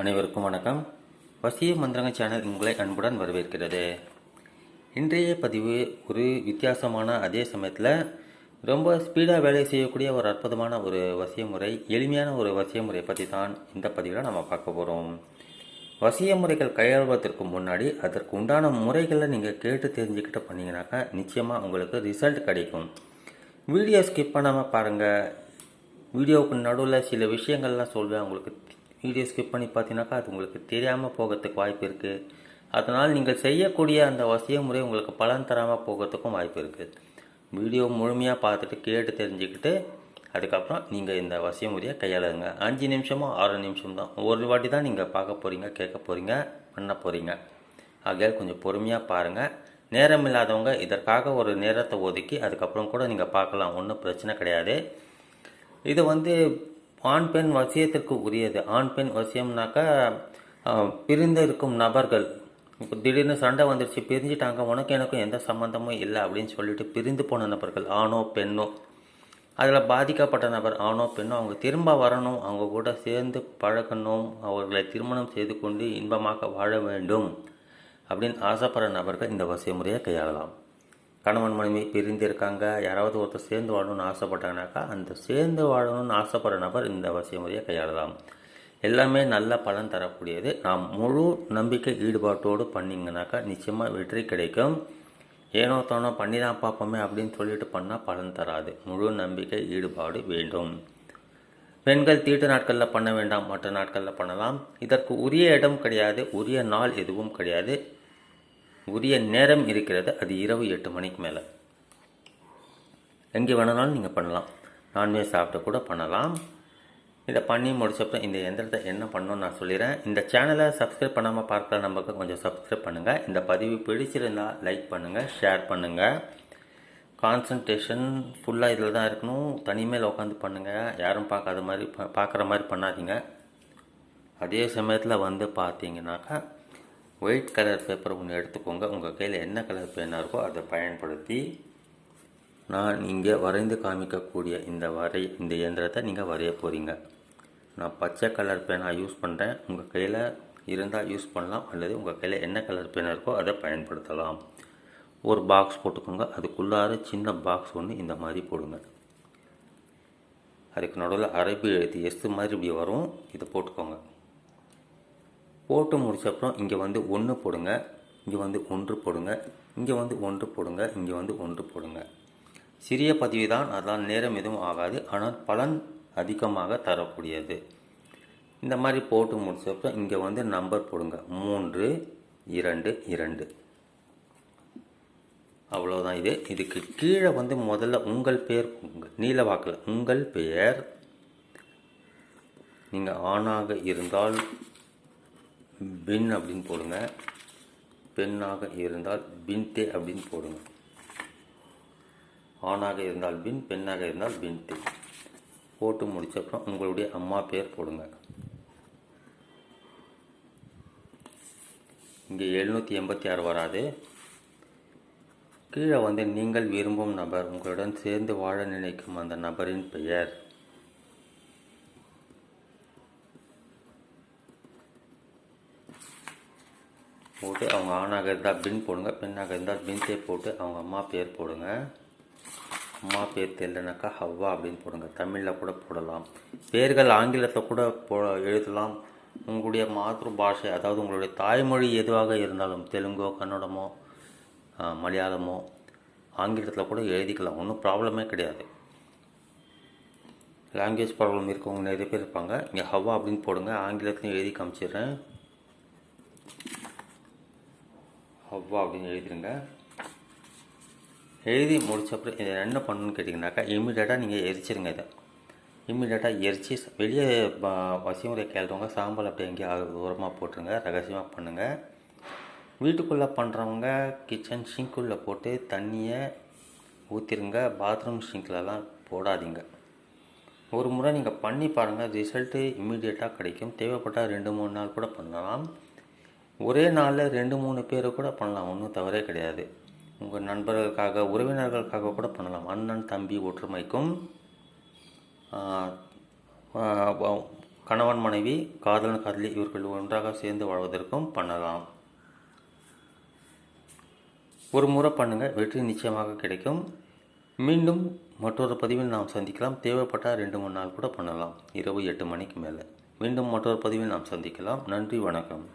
அனைவருக்கும் வணக்கம். வசிய மந்திரங்க சேனல் உங்களை அன்புடன் வரவேற்கிறது. இன்றைய பதிவு ஒரு வித்தியாசமான அதே சமயத்தில் ரொம்ப ஸ்பீடாக வேலை செய்யக்கூடிய ஒரு அற்புதமான ஒரு வசிய முறை எளிமையான ஒரு வசிய முறை பற்றி தான் இந்த பதிவில் நம்ம பார்க்க போகிறோம் வசிய முறைகள் கையாள்வதற்கு முன்னாடி அதற்கு உண்டான முறைகளை நீங்கள் கேட்டு தெரிஞ்சுக்கிட்டு பண்ணிங்கனாக்கா நிச்சயமாக உங்களுக்கு ரிசல்ட் கிடைக்கும். வீடியோ ஸ்கிப் பண்ணாமல் பாருங்கள் வீடியோவுக்கு நடுவில் சில விஷயங்கள்லாம் சொல்வேன் உங்களுக்கு வீடியோ ஸ்கிப் பண்ணி பார்த்தீங்கன்னாக்கா அது உங்களுக்கு தெரியாமல் போகிறதுக்கு வாய்ப்பு இருக்குது அதனால் நீங்கள் செய்யக்கூடிய அந்த வசிய முறை உங்களுக்கு பலன் தராமல் போகிறதுக்கும் வாய்ப்பு இருக்குது வீடியோ முழுமையாக பார்த்துட்டு கேட்டு தெரிஞ்சுக்கிட்டு அதுக்கப்புறம் நீங்கள் இந்த வசிய முறையை கையாளுங்க. அஞ்சு நிமிஷமோ ஆறு நிமிஷம் தான் ஒரு வாட்டி தான் நீங்கள் பார்க்க போகிறீங்க கேட்க போகிறீங்க பண்ண போகிறீங்க ஆகையால் கொஞ்சம் பொறுமையாக பாருங்கள் நேரம் இல்லாதவங்க இதற்காக ஒரு நேரத்தை ஒதுக்கி அதுக்கப்புறம் கூட நீங்கள் பார்க்கலாம். ஒன்றும் பிரச்சனை கிடையாது. இது வந்து ஆண் பெண் வசியத்திற்கு உரியது. ஆண் பெண் வசியம்னாக்கா பிரிந்து இருக்கும் நபர்கள். இப்போ திடீர்னு சண்டை வந்துருச்சு பிரிஞ்சிட்டாங்க உனக்கு எனக்கும் எந்த சம்மந்தமும் இல்லை அப்படின்னு சொல்லிட்டு பிரிந்து போன நபர்கள் ஆணோ பெண்ணோ அதில் பாதிக்கப்பட்ட நபர் ஆணோ பெண்ணோ அவங்க திரும்ப வரணும் அவங்க கூட சேர்ந்து பழகணும் அவர்களை திருமணம் செய்து கொண்டு இன்பமாக வாழ வேண்டும் அப்படின்னு ஆசைப்படுற நபர்கள் இந்த வசிய முறையை கையாளலாம். கணவன் மனைவி பிரிந்து இருக்காங்க யாராவது ஒருத்தர் சேர்ந்து வாழணும்னு ஆசைப்பட்டாங்கனாக்கா அந்த சேர்ந்து வாழணும்னு ஆசைப்படுற நபர் இந்த அவசிய முறையை கையாளலாம். எல்லாமே நல்ல பலன் தரக்கூடியது. நாம் முழு நம்பிக்கை ஈடுபாட்டோடு பண்ணிங்கனாக்கா நிச்சயமாக வெற்றி கிடைக்கும். ஏனோ தானோ பண்ணி தான் பார்ப்போமே அப்படின்னு சொல்லிட்டு பண்ணால் பலன் தராது. முழு நம்பிக்கை ஈடுபாடு வேண்டும். பெண்கள் தீட்டு நாட்களில் பண்ண வேண்டாம் மற்ற நாட்களில் பண்ணலாம். இதற்கு உரிய இடம் கிடையாது உரிய நாள் எதுவும் கிடையாது. உரிய நேரம் இருக்கிறது. அது இரவு எட்டு மணிக்கு மேலே. எங்கே வேணுனாலும் நீங்கள் பண்ணலாம். நான்வெஜ் சாப்பிட்டு கூட பண்ணலாம். இதை பண்ணி முடிச்சப்பறம் இந்த எந்திரத்தை என்ன பண்ணணும்னு நான் சொல்லிடுறேன். இந்த சேனலை சப்ஸ்கிரைப் பண்ணாமல் பார்க்குற நமக்கு கொஞ்சம் சப்ஸ்கிரைப் பண்ணுங்கள் இந்த பதிவு பிடிச்சிருந்தால் லைக் பண்ணுங்கள் ஷேர் பண்ணுங்கள் கான்சன்ட்ரேஷன் ஃபுல்லாக இதில் தான் இருக்கணும். தனிமேல் உட்காந்து பண்ணுங்கள் யாரும் பார்க்காத மாதிரி பார்க்குற மாதிரி பண்ணாதீங்க. அதே சமயத்தில் வந்து பார்த்தீங்கன்னாக்கா ஒயிட் கலர் பேப்பர் ஒன்று எடுத்துக்கோங்க. உங்கள் கையில் என்ன கலர் பேனாக இருக்கோ அதை பயன்படுத்தி நான் இங்கே வரைந்து காமிக்கக்கூடிய இந்த வரை இந்த இயந்திரத்தை நீங்கள் வரைய போகிறீங்க நான் பச்சை கலர் பேனாக யூஸ் பண்ணுறேன் உங்கள் கையில் இருந்தால் யூஸ் பண்ணலாம். அல்லது உங்கள் கையில் என்ன கலர் பேனாக இருக்கோ அதை பயன்படுத்தலாம். ஒரு பாக்ஸ் போட்டுக்கோங்க. அதுக்குள்ளார சின்ன பாக்ஸ் ஒன்று இந்த மாதிரி போடுங்க. அதுக்கு நடுவில் அரபி எழுத்து எஸ்து மாதிரி இப்படி வரும். இதை போட்டுக்கோங்க. போட்டு முடிச்சப்புறம் இங்கே வந்து ஒன்று போடுங்க. இங்கே வந்து ஒன்று போடுங்க. இங்கே வந்து ஒன்று போடுங்க. இங்கே வந்து ஒன்று போடுங்க. சிறிய பதிவு தான் அதனால் நேரம் எதுவும் ஆகாது. ஆனால் பலன் அதிகமாக தரக்கூடியது. இந்த மாதிரி போட்டு முடிச்சப்பறம் இங்கே வந்து நம்பர் போடுங்க. மூன்று இரண்டு இரண்டு. அவ்வளோதான் இது. இதுக்கு கீழே வந்து முதல்ல உங்கள் பெயர் நீல வாக்கில். உங்கள் பெயர். நீங்கள் ஆணாக இருந்தால் பின் அப்படின்னு போடுங்க. பெண்ணாக இருந்தால் பின்தே அப்படின்னு போடுங்க. ஆணாக இருந்தால் பின் பெண்ணாக இருந்தால் பின்தே போட்டு முடிச்சப்புறம் உங்களுடைய அம்மா பேர் போடுங்க. இங்கே எழுநூற்றி எண்பத்தி ஆறு வராது. கீழே வந்து நீங்கள் விரும்பும் நபர் உங்களுடன் சேர்ந்து வாழ நினைக்கும் அந்த நபரின் பெயர். போட்டு அவங்க ஆணாக இருந்தால் பின் போடுங்க பெண்ணாக இருந்தால் பின்தே போட்டு அவங்க அம்மா பேர் போடுங்க. அம்மா பேர் தெரியலனாக்கா ஹவ்வா அப்படின்னு போடுங்க. தமிழில் கூட போடலாம். பேர்கள் ஆங்கிலத்தை கூட போ எழுதலாம். உங்களுடைய மாத்ரு பாஷை அதாவது உங்களுடைய தாய்மொழி எதுவாக இருந்தாலும் தெலுங்கோ கன்னடமோ மலையாளமோ ஆங்கிலத்தில் கூட எழுதிக்கலாம். ஒன்றும் ப்ராப்ளமே கிடையாது. லாங்குவேஜ் ப்ராப்ளம் இருக்கவங்க நிறைய பேர் இருப்பாங்க. இங்கே ஹவ்வா அப்படின்னு போடுங்க. ஆங்கிலத்துலையும் எழுதி காமிச்சிடுறேன். ஹவ்வா அப்படின்னு எழுதிடுங்க எழுதி முடிச்சப்பறம் இதை என்ன பண்ணணும்னு கேட்டிங்கனாக்கா இம்மிடியேட்டாக நீங்கள் எரிச்சிருங்க இதை. இம்மிடியேட்டாக எரிச்சு வெளியே ப- வசிமுறை கேள்றவங்க சாம்பல் அப்படி எங்கேயும் தூரமாக போட்டுருங்க ரகசியமாக பண்ணுங்கள் வீட்டுக்குள்ளே பண்ணுறவங்க கிச்சன் சிங்க்குள்ளே போட்டு தண்ணியை ஊற்றிருங்க பாத்ரூம் ஷிங்க்லலாம் போடாதீங்க. ஒரு முறை நீங்கள் பண்ணி பாருங்கள் ரிசல்ட்டு இம்மிடியேட்டாக கிடைக்கும். தேவைப்பட்டால் ரெண்டு மூணு நாள் கூட பண்ணலாம். ஒரே நாளில் ரெண்டு மூணு பேரை கூட பண்ணலாம். ஒன்றும் தவறே கிடையாது. உங்கள் நண்பர்களுக்காக உறவினர்களுக்காக கூட பண்ணலாம். அண்ணன் தம்பி ஒற்றுமைக்கும் கணவன் மனைவி காதலன் காதலி இவர்கள் ஒன்றாக சேர்ந்து வாழ்வதற்கும் பண்ணலாம். ஒரு முறை பண்ணுங்கள் வெற்றி நிச்சயமாக கிடைக்கும். மீண்டும் மற்றொரு பதிவில் நாம் சந்திக்கலாம். தேவைப்பட்டால் ரெண்டு மூணு நாள் கூட பண்ணலாம். இரவு எட்டு மணிக்கு மேலே. மீண்டும் மற்றொரு பதிவில் நாம் சந்திக்கலாம். நன்றி வணக்கம்.